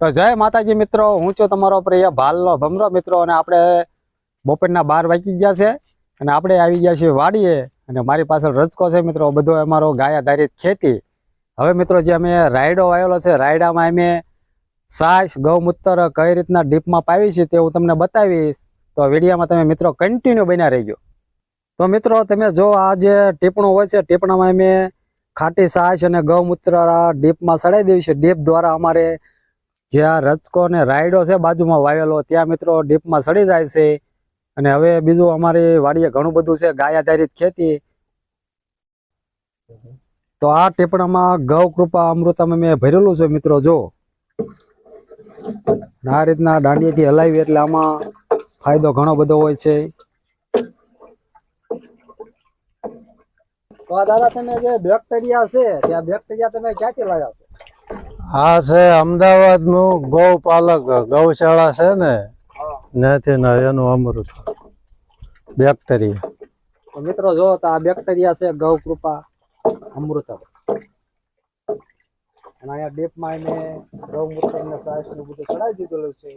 તો જય માતાજી મિત્રો, હું છું તમારો પ્રિય ભાલનો ભમરો મિત્રો, અને આપણે બપોરના બાર વાંચી ગયા છે, અને આપણે આવી ગયા છીએ વાડીએ, અને મારી પાછળ રજકો છે મિત્રો, બધો અમારો ગાય આધારિત ખેતી. હવે મિત્રો, જે અમે રાયડો વાવેલો છે, રાયડામાં અમે સાસ ગૌમૂત્ર કઈ રીતના ડીપમાં પાવી છે તે હું તમને બતાવીશ. તો વિડીયામાં તમે મિત્રો કન્ટિન્યુ બન્યા રહેજો. તો મિત્રો, તમે જો આ જે ટીપણું હોય છે, ટીપણામાં અમે ખાટી સાસ અને ગૌમૂત્ર ડીપમાં સડાઈ દેવી છે. ડીપ દ્વારા અમારે જે આ રચકો અને રાયડો છે બાજુમાં વાવેલો, ત્યાં મિત્રો ડીપમાં સડી જાય છે. અને હવે બીજું અમારી વાડીએ ઘણું બધું છે ગાય આધારિત ખેતી. તો આ ટીપણામાં ગૌ, કૃપા, અમૃતમ મેં ભરેલું છે મિત્રો, જો. આ રીતના દાંડીએથી હલાવી એટલે આમાં ફાયદો ઘણો બધો હોય છે. તો દાદા તમે જે બેક્ટેરિયા છે, ત્યાં બેક્ટેરિયા તમે ક્યાંથી લાવ્યા છો? આ છે અમદાવાદનું ગૌપાલક ગૌશાળા છે ને? ત્યાંથી ના એનું અમૃત બેક્ટેરિયા. તો મિત્રો જો તો આ બેક્ટેરિયા છે ગૌ કૃપા અમૃત અને અહીંયા ડીપમાં એને ગૌમૂત્ર ને સાસનું બધું ચડાવી દીધેલું છે.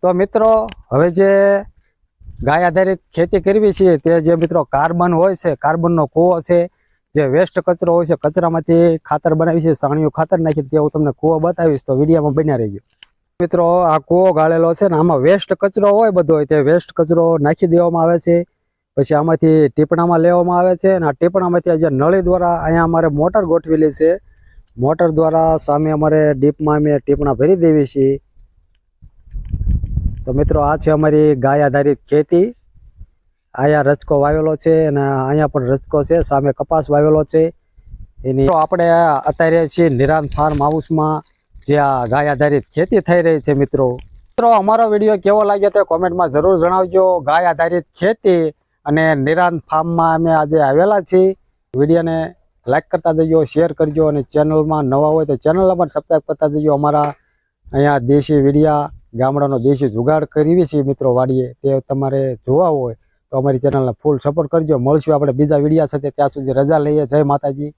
તો મિત્રો હવે જે ગાય આધારિત ખેતી કરવી છે તે જે મિત્રો કાર્બન હોય છે કાર્બનનો કૂવો છે જે વેસ્ટ કચરો હોય છે, કચરામાંથી ખાતર બનાવી છે સાણિયું ખાતર નાખી તે હું તમને કૂવો બતાવીશ, તો વિડીયામાં બન્યા રહીજો. મિત્રો, આ કૂવો ગાળેલો છે ને, આમાં વેસ્ટ કચરો હોય બધો, તે વેસ્ટ કચરો નાખી દેવામાં આવે છે, પછી આમાંથી ટીપણામાં લેવામાં આવે છે, અને આ ટીપણામાંથી જે નળી દ્વારા અહીંયા અમારે મોટર ગોઠવેલી છે, મોટર દ્વારા સામે અમારે ડીપમાં અમે ટીપણા ભરી દેવી છીએ. તો મિત્રો, આ છે અમારી ગાય આધારિત ખેતી. અહીંયા રચકો વાવેલો છે અને અહીંયા પણ રચકો છે, સામે કપાસ વાવેલો છે. એની આપણે અત્યારે છીએ નિરાંત ફાર્મ હાઉસમાં જે આ ગાય આધારિત ખેતી થઈ રહી છે મિત્રો. મિત્રો, અમારો વીડિયો કેવો લાગ્યો તે કોમેન્ટમાં જરૂર જણાવજો. ગાય આધારિત ખેતી અને નિરાંત ફાર્મમાં અમે આજે આવેલા છીએ. વિડીયોને લાઇક કરતા જજો, શેર કરજો અને ચેનલમાં નવા હોય તો ચેનલને પણ સબસ્ક્રાઈબ કરતા જજો. અમારા અહીંયા દેશી વિડીયા ગામડાનો દેશી જુગાડ કરીએ છીએ મિત્રો વાડીએ. તે તમારે જોવા હોય તો અમારી ચેનલને ફૂલ સપોર્ટ કરજો. મળશું આપણે બીજા વિડીયા સાથે. ત્યાં સુધી રજા લઈએ. જય માતાજી.